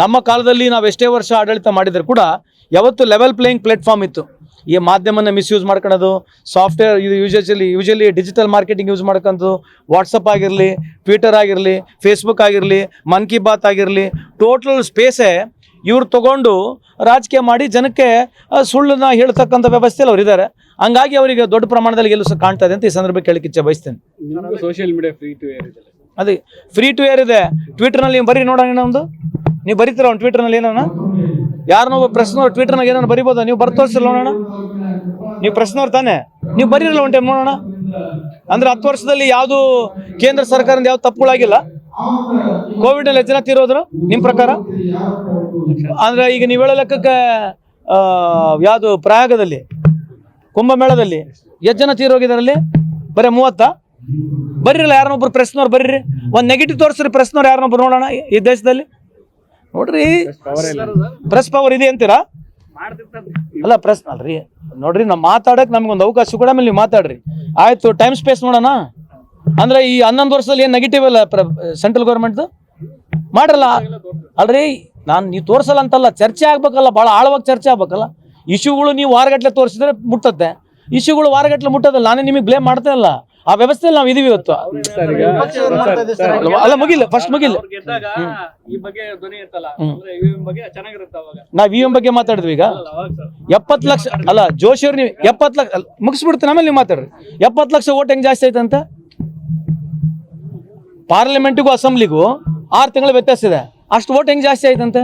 ನಮ್ಮ ಕಾಲದಲ್ಲಿ ನಾವು ಎಷ್ಟೇ ವರ್ಷ ಆಡಳಿತ ಮಾಡಿದರೂ ಕೂಡ ಯಾವತ್ತು ಲೆವೆಲ್ ಪ್ಲೇಯಿಂಗ್ ಪ್ಲಾಟ್ಫಾರ್ಮ್ ಇತ್ತು. ಈ ಮಾಧ್ಯಮನ ಮಿಸ್ಯೂಸ್ ಮಾಡ್ಕೊಳ್ಳೋದು ಸಾಫ್ಟ್ವೇರ್ ಇದು usually usually digital marketing use ಮಾಡ್ಕೊಂಡು ವಾಟ್ಸಪ್ ಆಗಿರಲಿ ಟ್ವಿಟರ್ ಆಗಿರಲಿ ಫೇಸ್ಬುಕ್ ಆಗಿರಲಿ ಮನ್ ಕಿ ಬಾತ್ ಆಗಿರಲಿ ಟೋಟಲ್ ಸ್ಪೇಸೇ ಇವ್ರು ತಗೊಂಡು ರಾಜಕೀಯ ಮಾಡಿ ಜನಕ್ಕೆ ಸುಳ್ಳನ್ನ ಹೇಳ್ತಕ್ಕಂಥ ವ್ಯವಸ್ಥೆಯಲ್ಲಿ ಅವ್ರು ಇದ್ದಾರೆ ಹಂಗಾಗಿ ಅವರಿಗೆ ದೊಡ್ಡ ಪ್ರಮಾಣದಲ್ಲಿ ಸಹ ಕಾಣ್ತಾ ಇದೆ ಅಂತ ಈ ಸಂದರ್ಭಕ್ಕೆ ಕೇಳಕ್ಕೆ ಇಚ್ಛೆ ಬಯಸ್ತೇನೆ. Social media free to air ಇದೆ ಅದೇ ಫ್ರೀ ಟು ಏರ್ ಇದೆ. ಟ್ವಿಟರ್ನಲ್ಲಿ ನೀವು ಬರೀ ನೋಡೋಣ ಒಂದು ನೀವು ಬರೀತೀರ ಅವ್ನು ಟ್ವಿಟರ್ನಲ್ಲಿ ಏನೋ ಯಾರನ್ನೋ ಒಬ್ಬ ಪ್ರಶ್ನವ್ರು ಟ್ವಿಟರ್ನಾಗ ಏನೋ ಬರಿಬೋದಾ? ನೀವು ಬರ್ತ ತೋರಿಸಿಲ್ಲ ನೋಡೋಣ ನೀವು ಪ್ರಶ್ನವ್ರು ತಾನೆ? ನೀವು ಬರೀರಲ್ಲ ಒಂದು ಟೈಮ್ ನೋಡೋಣ. ಅಂದ್ರೆ ಹತ್ತು ವರ್ಷದಲ್ಲಿ ಯಾವುದು ಕೇಂದ್ರ ಸರ್ಕಾರದಿಂದ ಯಾವ್ದು ತಪ್ಪುಗಳಾಗಿಲ್ಲ. ಕೋವಿಡ್ನಲ್ಲಿ ಎಷ್ಟು ಜನ ತೀರೋದ್ರು ನಿಮ್ಮ ಪ್ರಕಾರ? ಅಂದ್ರೆ ಈಗ ನೀವು ಹೇಳೋ ಲೆಕ್ಕಕ್ಕೆ ಯಾವುದು ಪ್ರಯಾಗದಲ್ಲಿ, ಕುಂಭಮೇಳದಲ್ಲಿ ಎಷ್ಟು ಜನ ತೀರೋಗಿದಾರಲ್ಲಿ ಬರೀ ಮೂವತ್ತಾ? ಬರೀರಲ್ಲ ಯಾರನ್ನೊಬ್ರು ಪ್ರೆಸ್ನವ್ರು ಬರೀರಿ. ಒಂದು ನೆಗೆಟಿವ್ ತೋರಿಸ್ರಿ ಪ್ರೆಸ್ನವ್ರು ಯಾರನ್ನೊಬ್ರು ನೋಡೋಣ ಈ ದೇಶದಲ್ಲಿ? ನೋಡ್ರಿ. ಪ್ರೆಸ್ ಪವರ್ ಇದೆ ಅಂತೀರಾ? ಅಲ್ಲ ಪ್ರೆಸ್ ಅಲ್ರಿ. ನೋಡ್ರಿ ನಾವು ಮಾತಾಡಕ್ ನಮ್ಗೊಂದು ಅವಕಾಶ ಕೂಡ ಆಮೇಲೆ ನೀವು ಮಾತಾಡ್ರಿ. ಆಯ್ತು ಟೈಮ್ ಸ್ಪೇಸ್ ನೋಡೋಣ. ಅಂದ್ರೆ ಈ ಹನ್ನೊಂದು ವರ್ಷದಲ್ಲಿ ಏನು ನೆಗೆಟಿವ್ ಅಲ್ಲ ಸೆಂಟ್ರಲ್ ಗೌರ್ಮೆಂಟ್ದು ಮಾಡ್ರಲ್ಲ. ಅಲ್ರಿ ನಾನು ನೀವು ತೋರ್ಸಲ್ಲ ಅಂತಲ್ಲ ಚರ್ಚೆ ಆಗ್ಬೇಕಲ್ಲ ಭಾಳ ಆಳವಾಗಿ ಚರ್ಚೆ ಆಗ್ಬೇಕಲ್ಲ. ಇಶ್ಯೂಗಳು ನೀವು ವಾರಗಟ್ಲೆ ತೋರಿಸಿದ್ರೆ ಮುಟ್ಟತ್ತೆ ಇಶ್ಯೂಗಳು ವಾರಗಟ್ಲೆ ಮುಟ್ಟದಲ್ಲ. ನಾನೇ ನಿಮಗೆ ಬ್ಲೇಮ್ ಮಾಡ್ತಾ ಇಲ್ಲ. ಆ ವ್ಯವಸ್ಥೆಯಲ್ಲಿ ನಾವು ಇದೀವಿ ಇವತ್ತು. ಅಲ್ಲ ಮುಗಿಲ್ಲ ಫಸ್ಟ್ ಮುಗಿಲ್ಲ ಗೆದ್ದಾಗ ಈ ಬಗ್ಗೆ ಧ್ವನಿ ಇರ್ತಲ್ಲ ಅಂದ್ರೆ ಈ ಬಗ್ಗೆ ಚೆನ್ನಾಗಿರುತ್ತೆ ಅವಾಗ. ನಾವ್ ಇ ಬಗ್ಗೆ ಮಾತಾಡಿದ್ವಿ ಈಗ. ಎಪ್ಪತ್ ಲಕ್ಷ ಅಲ್ಲ ಜೋಶಿ ಅವ್ರು ನೀವು ಎಪ್ಪತ್ ಲಕ್ಷ ಮುಗಿಸ್ಬಿಡ್ತೀನಿ ಆಮೇಲೆ ನೀವು ಮಾತಾಡ್ರಿ. ಎಪ್ಪತ್ ಲಕ್ಷ ಓಟ್ ಹೆಂಗ್ ಜಾಸ್ತಿ ಆಯ್ತಂತ? ಪಾರ್ಲಿಮೆಂಟ್ಗೂ ಅಸೆಂಬ್ಲಿಗೂ ಆರ್ ತಿಂಗಳ ವ್ಯತ್ಯಾಸ ಇದೆ. ಅಷ್ಟು ಓಟ್ ಹೆಂಗ್ ಜಾಸ್ತಿ ಆಯ್ತಂತೆ?